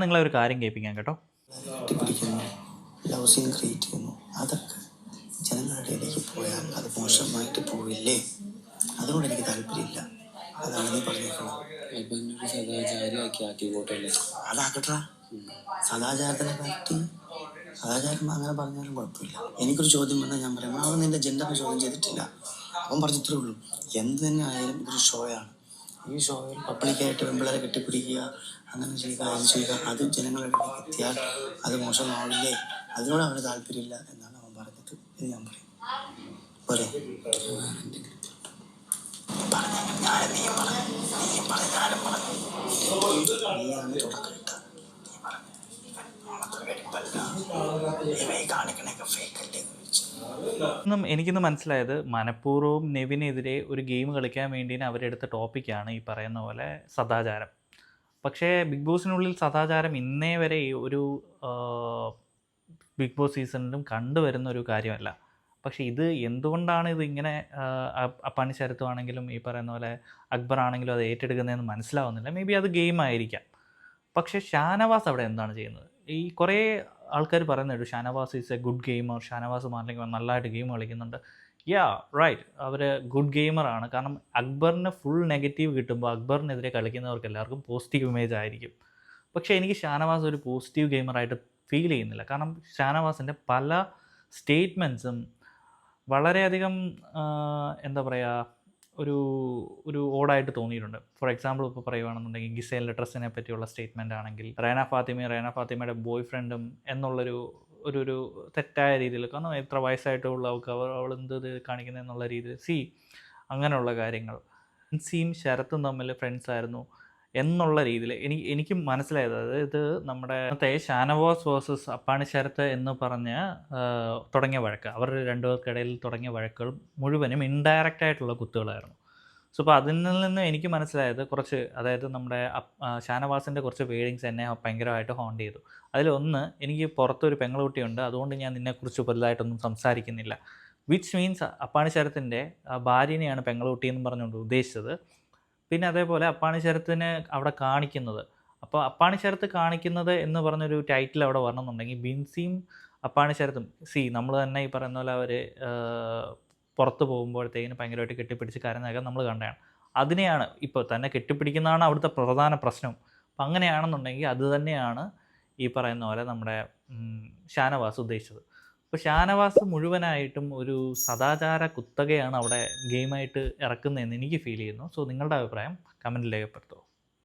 നിങ്ങളെ ഒരു കാര്യം കേൾപ്പിക്കാൻ കേട്ടോ. ക്രിയേറ്റ് ചെയ്യുന്നു. അതൊക്കെ ജനങ്ങളുടെ ഇടയിലേക്ക് പോയാൽ അത് മോശമായിട്ട് പോവില്ലേ? അതിനോട് എനിക്ക് താല്പര്യമില്ല. അതാണ് നീ പറഞ്ഞേക്കുന്നത് ഇപ്പൊ എന്നെ ഒരു സദാചാരിയാക്കി ആക്കിക്കോട്ടല്ലേ അതാക്കട്ടാ സദാചാരത്തിനെ പറ്റി സദാചാരം അങ്ങനെ പറഞ്ഞാലും കുഴപ്പമില്ല. എനിക്കൊരു ചോദ്യം വന്നാൽ ഞാൻ പറയാം. അവൻ നിന്റെ ജെൻഡറിനെ ചോദ്യം ചെയ്തിട്ടില്ല. അവൻ പറഞ്ഞിത്രേ ഉള്ളൂ. എന്ത് തന്നെ ആയാലും ഇതൊരു ഷോയാണ് ഈ ഷോയിൽ പബ്ലിക്കായിട്ട് പെമ്പിളരെ കെട്ടിപ്പിടിക്കുക അങ്ങനെ ചെയ്യുക അത് ചെയ്യുക അത് ജനങ്ങളുടെ എത്തിയാൽ അത് മോശമാവില്ലേ? അതിനോട് അവന് താല്പര്യമില്ല എന്നാണ് അവൻ പറഞ്ഞത്. എന്ന് ഞാൻ പറയും. പോരെ. പറഞ്ഞു ഞാൻ നീയും പറഞ്ഞു. നീയും പറഞ്ഞു ഞാനും പറഞ്ഞു. നീയാണ് തുടക്കം. ഇന്നും എനിക്കിന്ന് മനസ്സിലായത് മനഃപൂർവം നെവിനെതിരെ ഒരു ഗെയിം കളിക്കാൻ വേണ്ടി അവരെടുത്ത ടോപ്പിക്കാണ് ഈ പറയുന്ന പോലെ സദാചാരം. പക്ഷേ ബിഗ് ബോസിനുള്ളിൽ സദാചാരം ഇന്നേ വരെ ഒരു ബിഗ് ബോസ് സീസണിലും കണ്ടുവരുന്ന ഒരു കാര്യമല്ല. പക്ഷെ ഇത് എന്തുകൊണ്ടാണ് ഇത് ഇങ്ങനെ അപ്പാണി ശരത്തുവാണെങ്കിലും ഈ പറയുന്ന പോലെ അക്ബർ ആണെങ്കിലും അത് ഏറ്റെടുക്കുന്നതെന്ന് മനസ്സിലാവുന്നില്ല. മേ ബി അത് ഗെയിം ആയിരിക്കാം പക്ഷേ ഷാനവാസ് അവിടെ എന്താണ് ചെയ്യുന്നത്? ഈ കുറേ ആൾക്കാർ പറയുന്നുണ്ട് Shanavas is a good gamer Shanavas Malik നല്ലതായിട്ട് ഗെയിം കളിക്കുന്നുണ്ട്. യാ റൈറ്റ് അവർ ഗുഡ് ഗെയിമറാണ് കാരണം അക്ബറിന് ഫുൾ നെഗറ്റീവ് കിട്ടുമ്പോൾ അക്ബറിനെതിരെ കളിക്കുന്നവർക്ക് എല്ലാവർക്കും പോസിറ്റീവ് ഇമേജ് ആയിരിക്കും. പക്ഷേ എനിക്ക് ഷാനവാസ് ഒരു പോസിറ്റീവ് ഗെയിമറായിട്ട് ഫീൽ ചെയ്യുന്നില്ല. കാരണം ഷാനവാസിന്റെ പല സ്റ്റേറ്റ്മെന്റ്സും വളരെയധികം എന്താ പറയുക ഒരു ഒരു ഓടായിട്ട് തോന്നിയിട്ടുണ്ട്. ഫോർ എക്സാമ്പിൾ ഇപ്പോൾ പറയുകയാണെന്നുണ്ടെങ്കിൽ ഗിസേലിന്റെ ലെട്രസിനെ പറ്റിയുള്ള സ്റ്റേറ്റ്മെന്റ് ആണെങ്കിൽ റേന ഫാത്തിമ റേന ഫാത്തിമയുടെ ബോയ് ഫ്രണ്ടും എന്നുള്ളൊരു ഒരു ഒരു തെറ്റായ രീതിയിൽ കാരണം എത്ര വയസ്സായിട്ടുള്ള അവൾക്ക് അവർ അവൾ എന്ത് കാണിക്കുന്നത് എന്നുള്ള രീതിയിൽ സി അങ്ങനെയുള്ള കാര്യങ്ങൾ. സിയും ശരത്തും തമ്മിൽ ഫ്രണ്ട്സ് ആയിരുന്നു. എന്നുള്ള രീതിയിൽ എനിക്ക് എനിക്ക് മനസ്സിലായത്. അതായത് നമ്മുടെ ഷാനവാസ് വേഴ്സസ് അപ്പാണി ശരത്ത് എന്ന് പറഞ്ഞ് തുടങ്ങിയ വഴക്ക്. അവർ രണ്ടുപേർക്കിടയിൽ തുടങ്ങിയ വഴക്കുകൾ മുഴുവനും ഇൻഡയറക്റ്റ് ആയിട്ടുള്ള കുത്തുകളായിരുന്നു. സോ അപ്പോൾ അതിൽ നിന്ന് എനിക്ക് മനസ്സിലായത് കുറച്ച് അതായത് നമ്മുടെ ഷാനവാസിന്റെ കുറച്ച് വേഡിങ്സ് എന്നെ ഭയങ്കരമായിട്ട് ഹോണ്ട് ചെയ്തു. അതിലൊന്ന് എനിക്ക് പുറത്തൊരു പെങ്ങളുട്ടിയുണ്ട്. അതുകൊണ്ട് ഞാൻ നിന്നെക്കുറിച്ച് വലുതായിട്ടൊന്നും സംസാരിക്കുന്നില്ല. വിച്ച് മീൻസ് അപ്പാണി ശരത്തിന്റെ ഭാര്യനെയാണ് പെങ്ങളുട്ടി എന്ന് പറഞ്ഞുകൊണ്ട് ഉദ്ദേശിച്ചത്. പിന്നെ അതേപോലെ അപ്പാണി ശരത്തിനെ അവിടെ കാണിക്കുന്നത്. അപ്പോൾ അപ്പാണി ശരത്ത് കാണിക്കുന്നത് എന്ന് പറഞ്ഞൊരു ടൈറ്റിൽ അവിടെ വരണമെന്നുണ്ടെങ്കിൽ ബിൻസിയും അപ്പാണി ശരത്തും. സി നമ്മൾ തന്നെ ഈ പറയുന്ന പോലെ അവർ പുറത്ത് പോകുമ്പോഴത്തേക്കിന് ഭയങ്കരമായിട്ട് കെട്ടിപ്പിടിച്ച് കരഞ്ഞൊക്കെ നമ്മൾ കണ്ടതാണ്. അതിനെയാണ് ഇപ്പോൾ തന്നെ കെട്ടിപ്പിടിക്കുന്നതാണ് അവിടുത്തെ പ്രധാന പ്രശ്നം. അപ്പം അങ്ങനെയാണെന്നുണ്ടെങ്കിൽ അത് തന്നെയാണ് ഈ പറയുന്ന പോലെ നമ്മുടെ ഷാനവാസ് ഉദ്ദേശിച്ചത്. അപ്പോൾ ഷാനവാസ് മുഴുവനായിട്ടും ഒരു സദാചാര കുത്തകയാണ് അവിടെ ഗെയിമായിട്ട് ഇറക്കുന്നതെന്ന് എനിക്ക് ഫീൽ ചെയ്യുന്നു. സോ നിങ്ങളുടെ അഭിപ്രായം കമന്റിൽ രേഖപ്പെടുത്തുമോ